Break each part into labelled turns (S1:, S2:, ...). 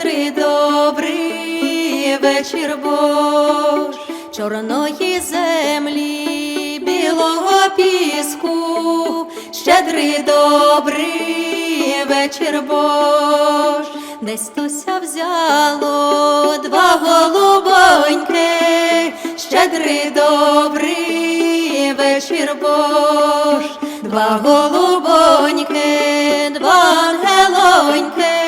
S1: щедрий добрий вечір Бож, чорної землі, білого піску, щедрий добрий вечір Бож, десь туся взяло два голубоньки, щедрий добрий вечір Бож, два голубоньки, два ангелоньки,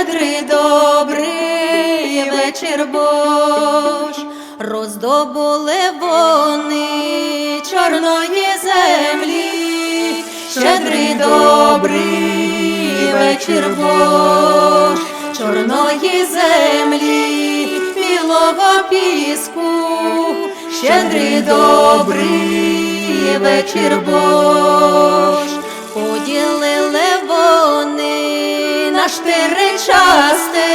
S1: щедрий добрий вечір Бож, роздобули вони чорної землі, щедрий добрий вечір Бож, чорної землі, білого піску, щедрий добрий вечір Бож, поділили вони на чотири части,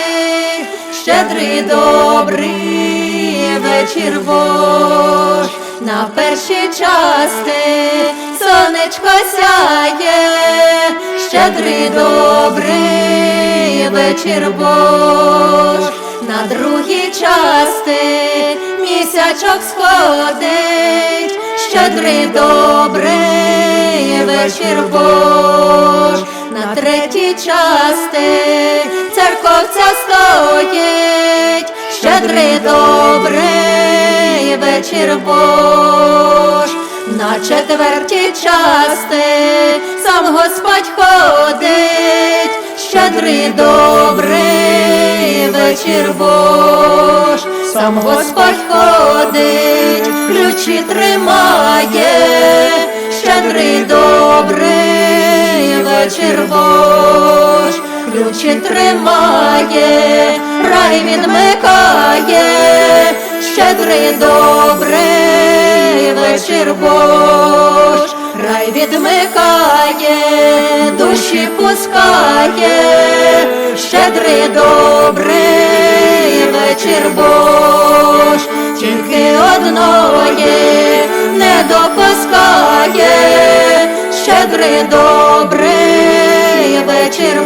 S1: щедрий добрий вечір Бож, на першій части сонечко сяє, щедрий добрий вечір Бож, на другій части місячок сходить, щедрий добрий вечір Бож, на третій части церковця стоїть, щедрий добрий вечір Бож, на четвертій части сам Господь ходить, щедрий добрий вечір Бож, сам Господь ходить, ключі тримає, щедрий добрий Бож, ключі тримає, рай відмикає, щедрий добрий вечір Бож, рай відмикає, душі пускає, щедрий добрий вечір Бож, тільки одної не допускає, щедрий добрий вечір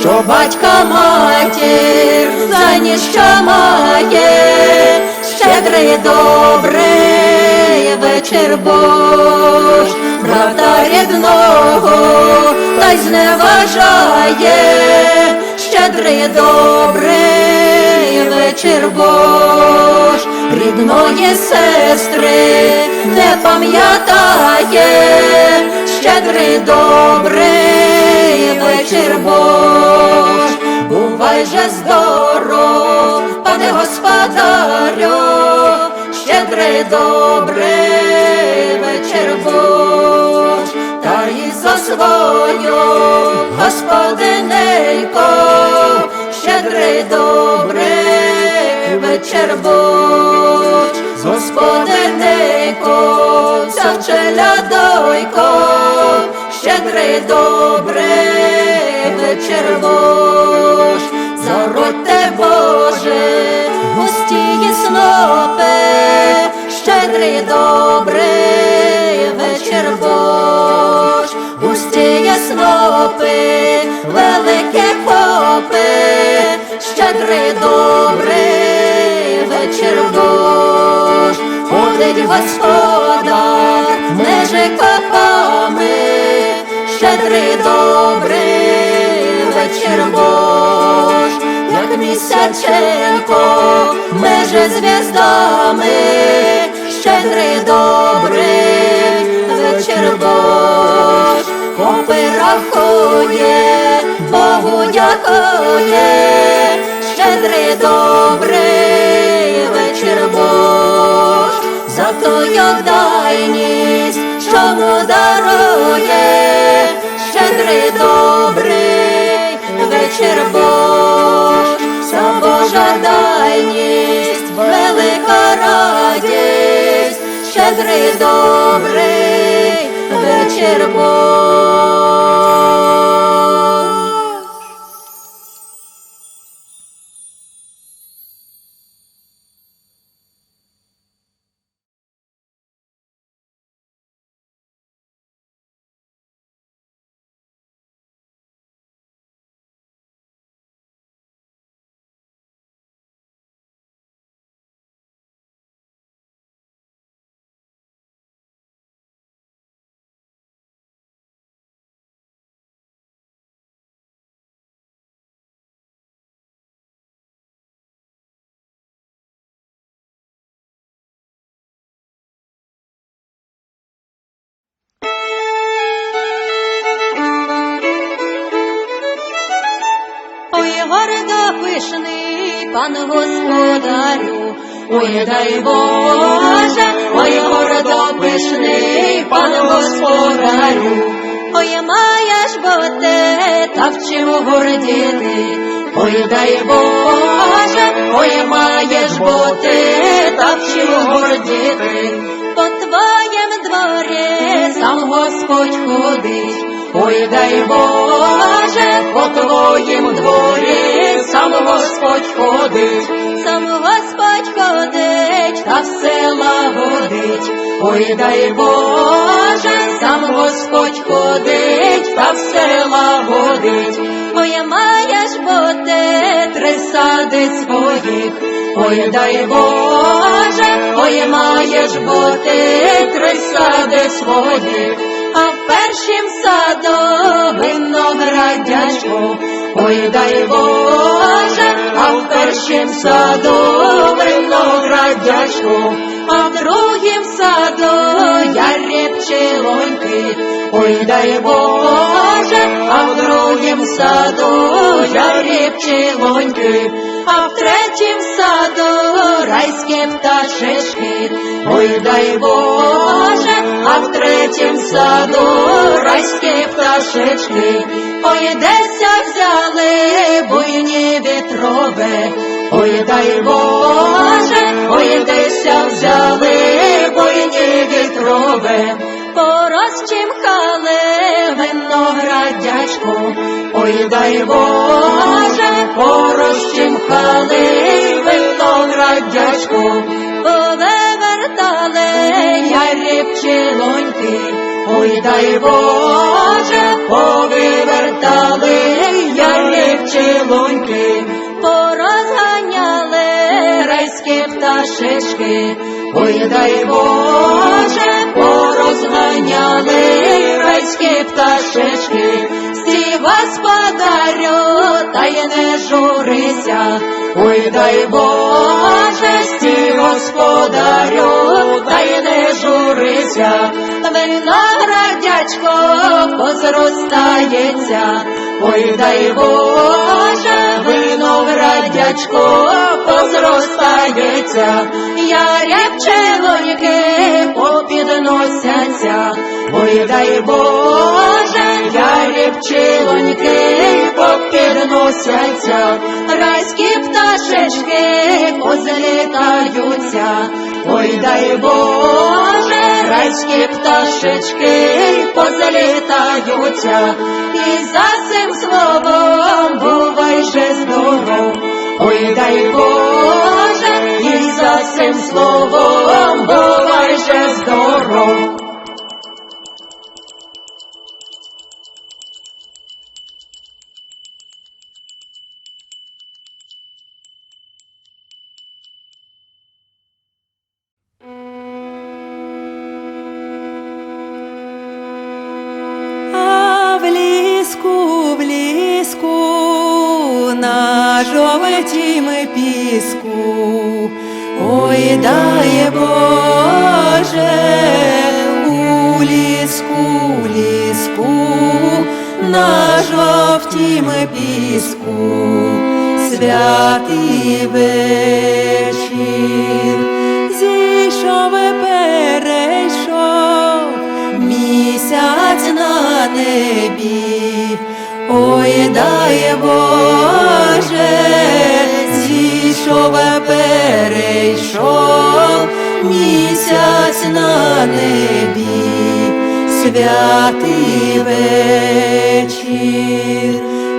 S1: що батька матір за ніщо має, щедрий добрий вечір Бож, брата рідного та й зневажає, щедрий добрий вечір Бож, рідної сестри не пам'ятає, щедрий добрий вечір Бож, бувай же здоров, пане господарю, щедрий добрий вечір Бож, та й за свою господинейко, вечір Бож, з господинейко, вся челядойко, щедрий добрий вечір Бож, зародьте Боже, густії снопи, щедрий добрий вечір Бож, густіє снопи, великі попи, щедрий добрий вечір Бож, ходить господар, межи копами, щедрий добрий вечір Бож, як місяченко, меже зв'яздами, щедрий добрий вечір Бож, копи рахує, Богу дякує, щедрий добрий вечір Бож, за тою дайність, що му дарує, щедрий добрий вечір Бож, вся Божа дайність, велика радість, щедрий добрий вечір Бож. Пишний, пан господарю, ой, дай Боже, ой, городо пишний, пан господарю, ой, маєш бути, та в чому гордіти, ой, дай Боже, ой, маєш бути, та в чому гордіти, по твоєм дворі сам Господь ходить, ой, дай Боже, по твоїм дворі сам Господь ходить, сам Господь ходить, та все лагодить, ой, дай Боже, сам Господь ходить, та все лагодить, ой, маєш бути три сади своїх, ой, дай Боже, ой, маєш бути три сади своїх, в першім виноградячку, ой, дай Боже, а в першім саду виноградячку, а в другім саду я репчилоньки, ой, дай Боже, а в другім саду я репчилоньки, а в третім саду райські пташечки, ой, дай Боже, а в третім саду райські пташечки, ой, деся взяли буйні вітрове, ой, дай Боже, ой, деся взяли буйні вітрове, порозчимхали виноградячку, ой, дай Боже, порозчимхали виноградячку, повивертали я ріпчилоньки, ой, дай Боже, повивертали я ріпчилоньки, порозганяли райські пташечки, ой, дай Боже, порозганяли райські пташечки, стій господарю, та й не журися, ой, дай Боже, стій господарю, та й не журися, виноградячко позростається, ой, дай Боже, виноградячко позростається, я рябчилоньки попідносяться, ой, дай Боже, я рябчилоньки попідносяться, райські пташечки позлітаються, ой, дай Боже, райські пташечки позлітаються, і за цим словом бувай же здоров, ой, дай Боже, і за цим словом бувай же здоров.
S2: На жовтім піску, ой, дай Боже, у ліску, ліску, на жовтім піску, святий вечір, зійшов, перейшов, місяць на небі, ой, дай Боже, на небі, святий вечір,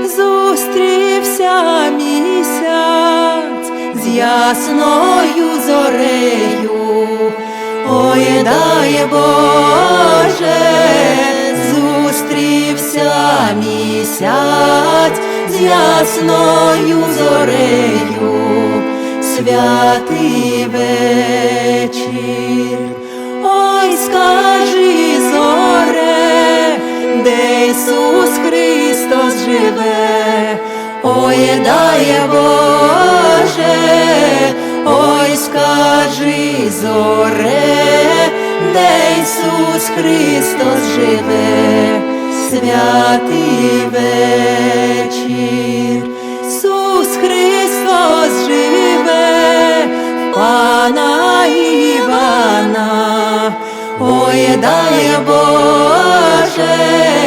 S2: зустрівся місяць з ясною зорею. Ой, дай Боже, зустрівся місяць з ясною зорею, святий вечір. Ісус Христос живе, ой, Боже, ой, скажи, зоре, де Ісус Христос живе, святий вечір, Ісус Христос.
S1: Живе, пана Івана, ой, дай Боже,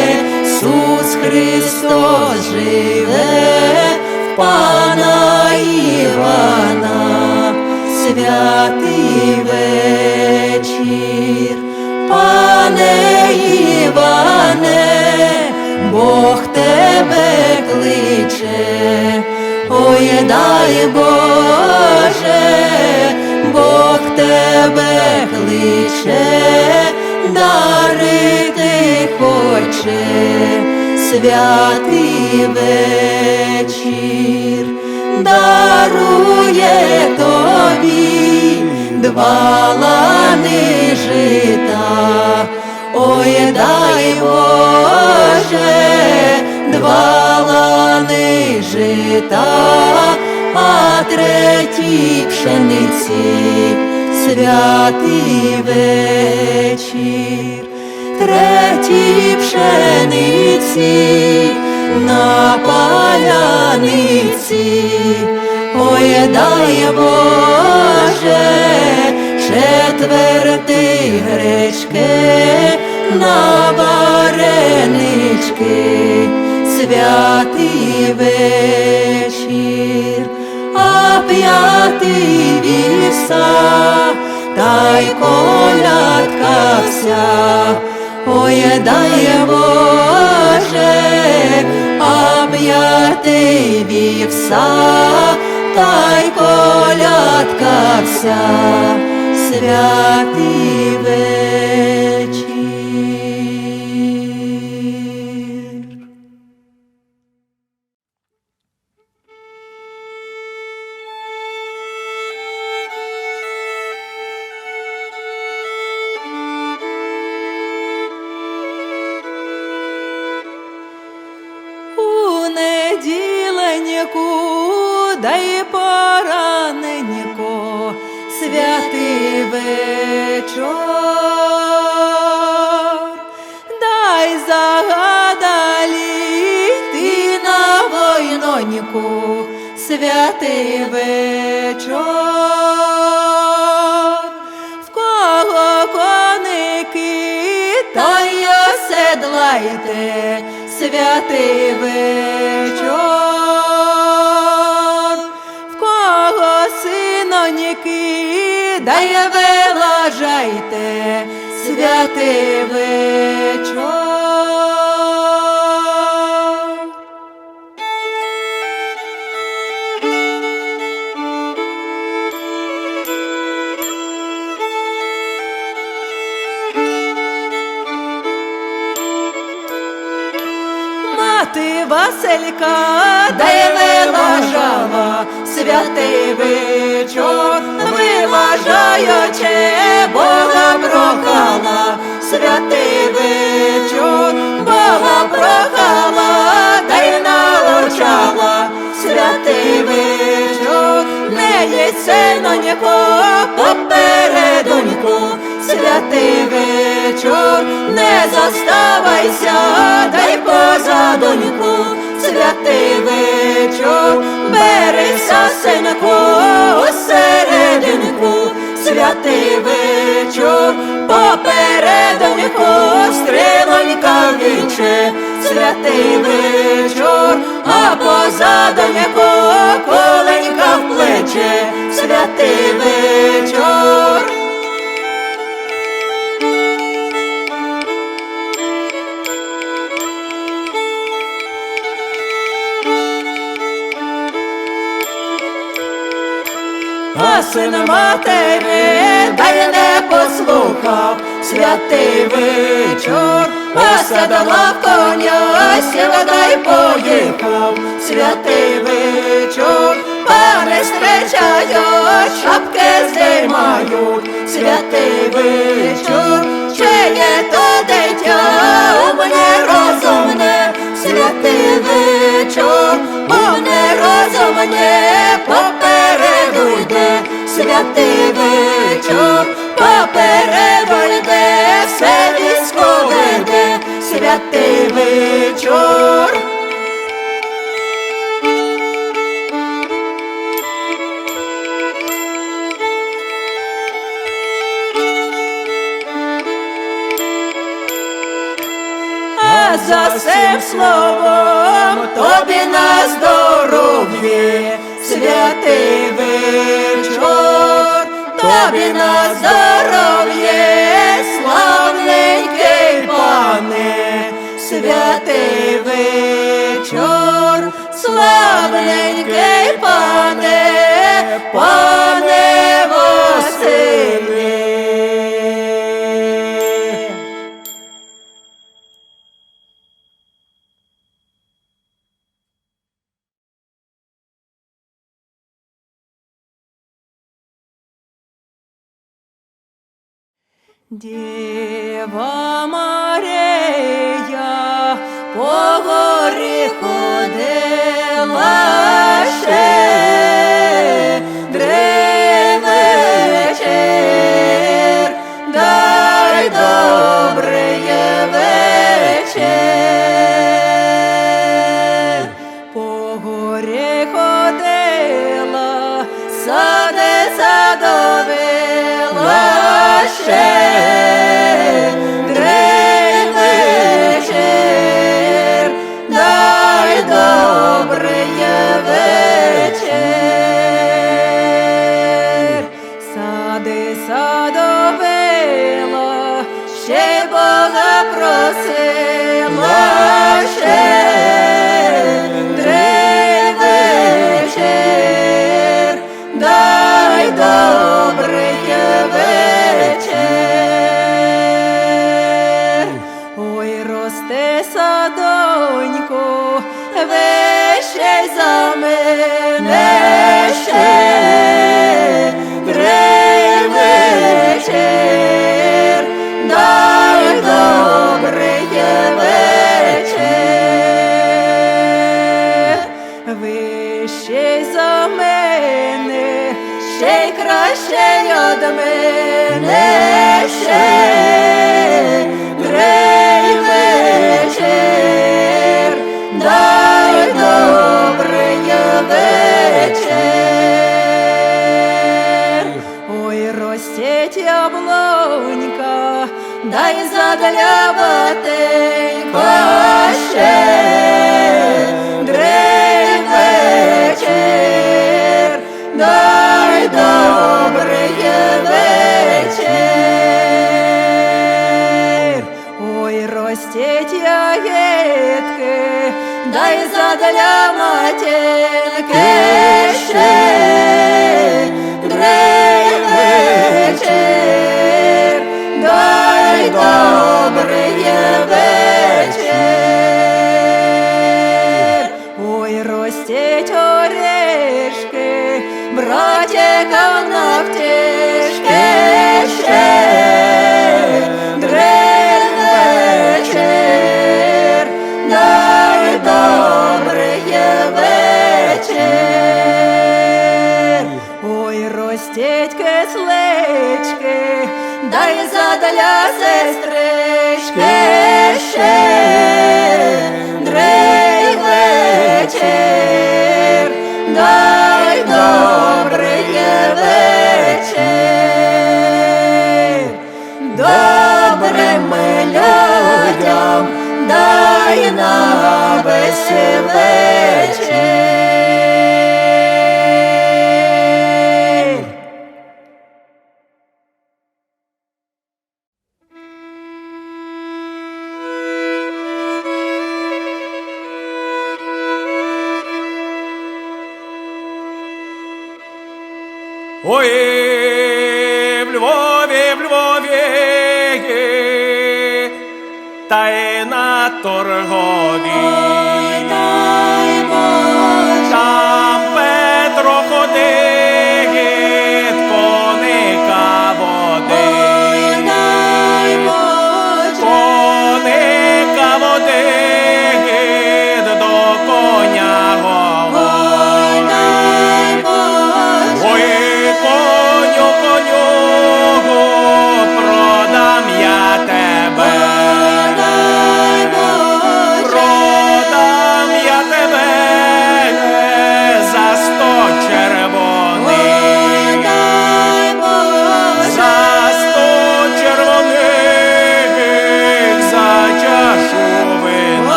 S1: Ісус Христос живе, в пана Івана, святий вечір, пане Іване, Бог тебе кличе, ой, дай Боже, Бог тебе кличе, дарити хоче, святий вечір, дарує тобі два лани жита, ой, дай Боже, два лани жита, а третій пшениці, святий вечір, третій пшениці на паляниці, ой, дай Боже, четвертий гречки на варенички, святий вечір, а п'ятий вівса, та й колядка вся, ой, дай Боже, а п'ятий та й колядка вся, святий вечор, в кого коники, та й оседлайте, святий вечор, в кого синоніки, да й вилажайте, святий вечор. Василька, де вилажала святий вечор, виважаючи Бога прохала, святий вечор, Бога прохала, та й научала, святий вечор, не є синонько, попередоньку, святий вечор, не заставайся, дай позадоньку, святий вечор, берися, синку, у серединку, святий вечор, попередоньку, стрілонька віче, святий вечор, а позадоньку, коленька в плече, А син матері, дай не послухав, святий вечор, посадила коня, сіла дай поїхав, святий вечор, пане зустрічають, шапки здіймають, святий вечор, ще є то дитя, у мене розумне, святий вечор, святий вечір, попереверде, все військо веде, святий вечір. А за цим словом тобі на здоров'я, святий вечір тобі на здоров'я, славненький пане, святий вечор, славненький Діва Марія вище за мене ще дай добрий вечір. За мене, ще й краще од мене ще дай загляватенько ще вечір, дай добрий вечір. Ой, ростеть ягідки, дай задля матінки ще добрий вечір. Ой, ростеть орешки, братіка навтішки ще дай добрий. Ой, ростеть кислички, дай задля сестрички ще вечір, дай добрий вечір. Добрим людям дай на весь вечір.
S3: На